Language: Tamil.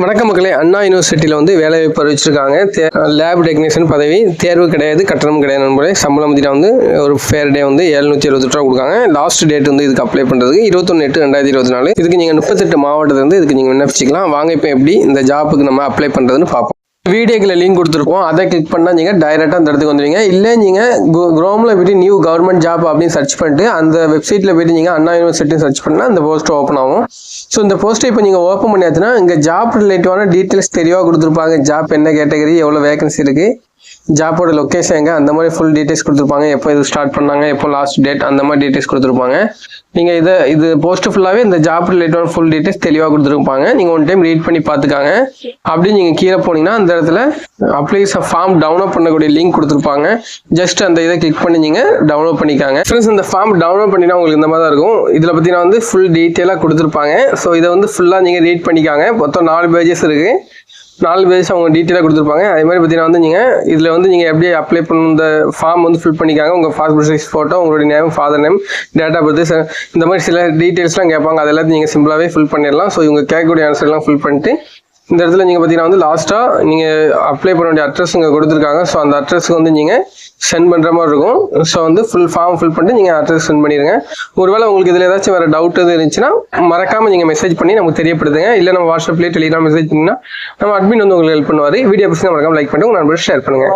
வணக்கம் மக்களே அண்ணா யூனிவர்சிட்டியில் வந்து வேலைவாய்ப்பு அறிவிச்சிருக்காங்க. லேப் டெக்னீஷியன் பதவி தேர்வு கிடையாது கட்டணம் கிடையாது நண்பர்களே. சம்பளம் பார்த்தீங்கன்னா வந்து ஒரு ஃபேர் டே வந்து எழுநூற்றி எழுபத்தி ரூபா கொடுக்காங்க. லாஸ்ட் டேட் வந்து இதுக்கு அப்ளை பண்ணுறதுக்கு இருபத்தொன்று எட்டு ரெண்டாயிரத்தி இருபத்தி நாலு. இதுக்கு நீங்கள் முப்பத்தெட்டு மாவட்டத்தில் இருந்து இதுக்கு நீங்கள் விண்ணப்பிச்சிக்கலாம். வாங்க இப்போ எப்படி இந்த ஜாப்புக்கு நம்ம அப்ளை பண்ணுறதுன்னு பார்ப்போம். வீடியோக்கில் லிங்க் கொடுத்துருப்போம் அதை கிளிக் பண்ணால் நீங்கள் டைரெக்டாக அந்த இடத்துக்கு வந்துடுவீங்க இல்லை நீங்கள் குரோமில் போயிட்டு நியூ கவர்மெண்ட் ஜாப் அப்படின்னு சர்ச் பண்ணிட்டு அந்த வெப்சைட்டில் போயிட்டு நீங்கள் அண்ணா யூனிவர்சிட்டி சர்ச் பண்ணால் அந்த போஸ்ட் ஓப்பன் ஆகும். ஸோ இந்த போஸ்ட்டை இப்போ நீங்கள் ஓப்பன் பண்ணியாச்சுன்னா இங்கே ஜாப் ரிலேட்டிவான டீட்டெயில்ஸ் தெளிவாக கொடுத்துருப்பாங்க. ஜாப் என்ன கேட்டகரி எவ்வளோ வேகன்சி இருக்குது ஜாப்போட லொக்கேஷன் எங்கே? அந்த மாதிரி ஃபுல் டீட்டெயில்ஸ் கொடுத்துருப்பாங்க. எப்போ இது ஸ்டார்ட் பண்ணாங்க எப்போ லாஸ்ட் டேட் அந்த மாதிரி டீட்டெயில்ஸ் கொடுத்துருப்பாங்க. நீங்கள் இதை இது போஸ்ட் ஃபுல்லாகவே இந்த ஜாப் ரிலேட்டட் ஃபுல் டீட்டெயில்ஸ் தெளிவாக கொடுத்துருப்பாங்க. நீங்கள் ஒன் டைம் ரீட் பண்ணி பார்த்துக்காங்க. அப்படி நீங்கள் கீழே போனீங்கன்னா அந்த இடத்துல அப்ளிகேஷன் ஃபார்ம் டவுன்லோட் பண்ணக்கூடிய லிங்க் கொடுத்துருப்பாங்க. ஜஸ்ட் அந்த இதை கிளிக் பண்ணி நீங்கள் டவுன்லோட் பண்ணிக்காங்க. ஃப்ரெண்ட்ஸ் இந்த ஃபார்ம் டவுன்லோட் பண்ணினா உங்களுக்கு இந்த மாதிரி தான் இருக்கும். இதில் பார்த்தீங்கன்னா வந்து ஃபுல் டீட்டெயிலாக கொடுத்துருப்பாங்க. ஸோ இதை வந்து ஃபுல்லாக நீங்கள் ரீட் பண்ணிக்காங்க. மொத்தம் நாலு பேஜஸ் இருக்குது நாலு பேஸ் அவங்க டீட்டெயிலாக கொடுத்துருப்பாங்க. அதே மாதிரி பார்த்தீங்கன்னா வந்து நீங்கள் இதில் வந்து நீங்கள் எப்படி அப்ளை பண்ணணும் இந்த ஃபார்ம் வந்து ஃபில் பண்ணிக்காங்க. உங்கள் பாஸ்போர்ட் சைஸ் ஃபோட்டோ உங்களுடைய name father name date of birth இந்த மாதிரி சில டீட்டெயில்ஸ்லாம் கேட்பாங்க. அதெல்லாம் நீங்கள் சிம்பிளாகவே ஃபில் பண்ணிடலாம். ஸோ இவங்க கேட்கக்கூடிய ஆன்சர்லாம் ஃபில் பண்ணிட்டு இந்த இடத்துல நீங்கள் பார்த்தீங்கன்னா வந்து லாஸ்ட்டாக நீங்கள் அப்ளை பண்ண வேண்டிய அட்ரஸ் இங்கே கொடுத்துருக்காங்க. ஸோ அந்த அட்ரஸ்க்கு வந்து நீங்கள் சென்ட் பண்ணுற மாதிரி இருக்கும். ஸோ வந்து ஃபுல் ஃபார்ம் ஃபில் பண்ணிட்டு நீங்கள் அட்ரஸ் சென்ட் பண்ணிடுங்க. ஒருவேளை உங்களுக்கு இதில் ஏதாச்சும் வேறு டவுட் எதுவும் இருந்துச்சுன்னா மறக்காமல் நீங்கள் மெசேஜ் பண்ணி நமக்கு தெரியப்படுத்துங்க. இல்லை நம்ம வாட்ஸ்அப்லேயே டெலிகிராம் மெசேஜ் பண்ணிங்கன்னா நம்ம அட்மின் வந்து உங்களுக்கு ஹெல்ப் பண்ணுவார். வீடியோ பற்றி மறக்காமல் லைக் பண்ணிட்டு உங்கள் நண்பர்கள் ஷேர் பண்ணுங்கள்